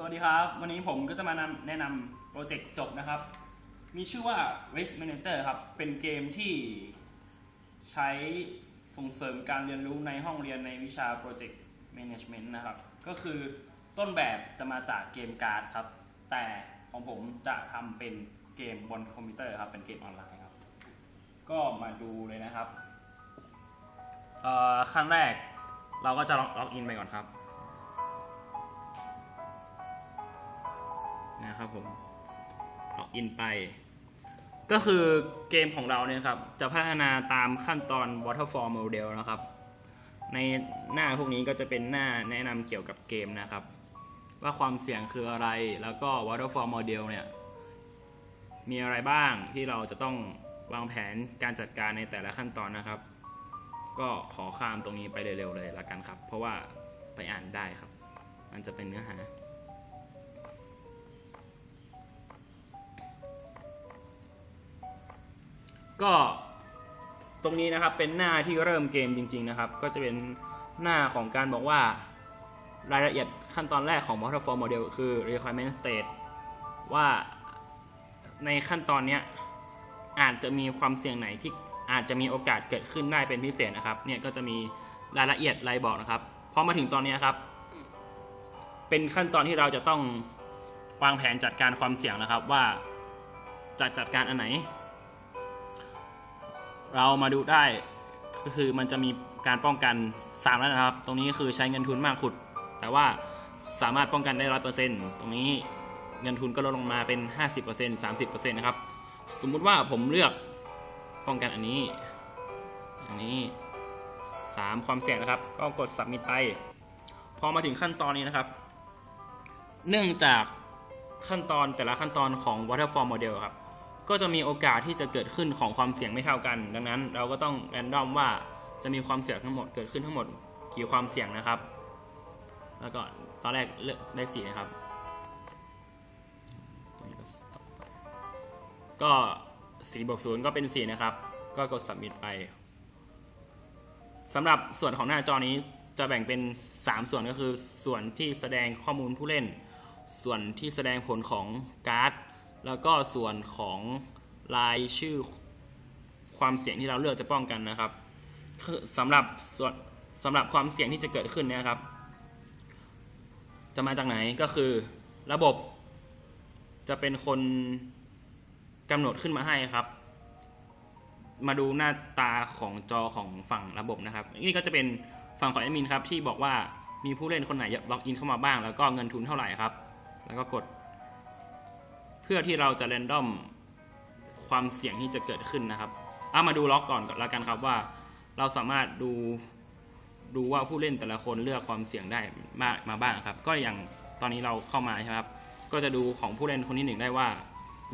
สวัสดีครับ วันนี้ผมก็จะมานำแนะนำโปรเจกต์จบนะครับ มีชื่อว่า Risk Manager ครับ เป็นเกมที่ใช้ส่งเสริมการเรียนรู้ในห้องเรียนในวิชา Project Management นะครับ ก็คือต้นแบบจะมาจากเกมการ์ดครับ แต่ของผมจะทำเป็นเกมบนคอมพิวเตอร์ครับ เป็นเกมออนไลน์ครับ ก็มาดูเลยนะครับขั้นแรกเราก็จะล็อกอินไปก่อนครับ นะครับผมล็อกอินไป ก็คือเกมของเราเนี่ยครับจะพัฒนาตามขั้นตอน waterfall model นะครับ ในหน้าพวกนี้ก็จะเป็นหน้าแนะนำเกี่ยวกับเกมนะครับ ว่าความเสี่ยงคืออะไรแล้วก็ waterfall model เนี่ยมีอะไรบ้างที่เราจะต้องวางแผนการจัดการในแต่ละขั้นตอนนะครับ ก็ขอข้ามตรงนี้ไปเร็วๆเลยละกันครับ เพราะว่าไปอ่านได้ครับ มันจะเป็นเนื้อหา ก็ตรงนี้นะครับเป็นหน้าที่เริ่มเกมจริง ๆนะครับ ก็จะเป็นหน้าของการบอกว่ารายละเอียดขั้นตอนแรกของ waterfall model คือ requirement state ว่าในขั้นตอนนี้อาจจะมีความเสี่ยงไหนที่อาจจะมีโอกาสเกิดขึ้นได้เป็นพิเศษนะครับ เนี่ยก็จะมีรายละเอียดรายบอกนะครับ พอมาถึงตอนนี้ครับ เป็นขั้นตอนที่เราจะต้องวางแผนจัดการความเสี่ยงนะครับว่าจะจัดการอันไหน เรามาดูได้ก็คือมันจะมีการป้องกัน3แล้วนะครับ ตรงนี้คือใช้เงินทุนมากขุด แต่ว่าสามารถป้องกันได้ร้อยเปอร์เซ็นต์ตรงนี้เงินทุนก็ลดลงมาเป็น 50% 30%นะครับ สมมุติว่าผมเลือกป้องกันอันนี้ อันนี้ 3 ความเสี่ยงนะครับ ก็กด submit ไป พอมาถึงขั้นตอนนี้นะครับ เนื่องจากขั้นตอนแต่ละขั้นตอนของ waterfall model ครับ ก็จะมีโอกาสที่จะเกิดขึ้นของความเสี่ยงไม่เท่ากัน ดังนั้นเราก็ต้องแรนดอมว่าจะมีความเสี่ยงทั้งหมดเกิดขึ้นทั้งหมดกี่ความเสี่ยงนะครับ แล้วก็ตอนแรกเลือกได้สี่นะครับก็ stop ไปก็สี่บวกศูนย์ก็เป็นสี่นะครับ ก็กด submit ไปสำหรับส่วนของหน้าจอนี้จะแบ่งเป็น 3 ส่วนก็คือส่วนที่แสดงข้อมูลผู้เล่น ส่วนที่แสดงผลของการ์ด แล้วก็ส่วนของรายชื่อความเสี่ยงที่เราเลือกจะป้องกันนะครับสำหรับส่วนสำหรับความเสี่ยงที่จะเกิดขึ้นเนยครับ จะมาจากไหนก็คือระบบจะเป็นคนกำหนดขึ้นมาให้ครับ มาดูหน้าตาของจอของฝั่งระบบนะครับ นี่ก็จะเป็นฝั่งของแอดมินครับที่บอกว่ามีผู้เล่นคนไหนล็อกอินเข้ามาบ้าง แล้วก็เงินทุนเท่าไหร่ครับ แล้วก็กด พื่อที่เราจะเรนดอมความเสี่ยงที่จะเกิดขึ้นนะครับเอามาดูล็อกก่อนก่อนละกันครับว่า เราสามารถดูดูว่าผู้เล่นแต่ละคนเลือกความเสี่ยงได้มามาบ้างครับ ก็อย่างตอนนี้เราเข้ามาใช่ไหมครับก็จะดูของผู้เล่นคนที่หนึ่งได้ว่า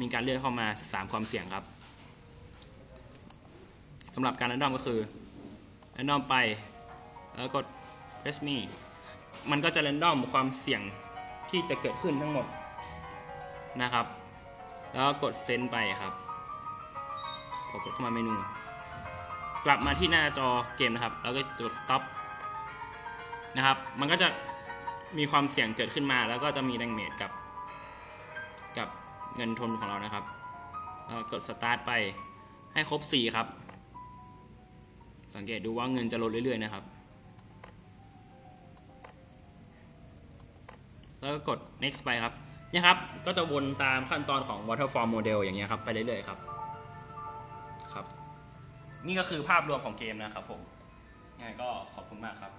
มีการเลือกเข้ามา 3 ความเสี่ยงครับสำหรับการเรนดอมก็คือเรนดอมไปแล้วกด press me มันก็จะเรนดอมความเสี่ยงที่จะเกิดขึ้นทั้งหมดนะครับ แล้วกดเซนไปครับพอกดเข้ามาเมนู กลับมาที่หน้าจอเกมนะครับ แล้วก็กด stop นะครับ มันก็จะมีความเสี่ยงเกิดขึ้นมา แล้วก็จะมีแดงเมจกับ กับเงินทุนของเรานะครับกด start ไปให้ครบ 4 ครับ สังเกตดูว่าเงินจะลดเรื่อยๆนะครับ แล้วก็กด next ไปครับ เนี่ยครับ ก็จะวนตามขั้นตอนของ waterfall model อย่างเงี้ยครับ ไปเรื่อยๆครับ ครับ นี่ก็คือภาพรวมของเกมนะครับผมยังไงก็ขอบคุณมากครับ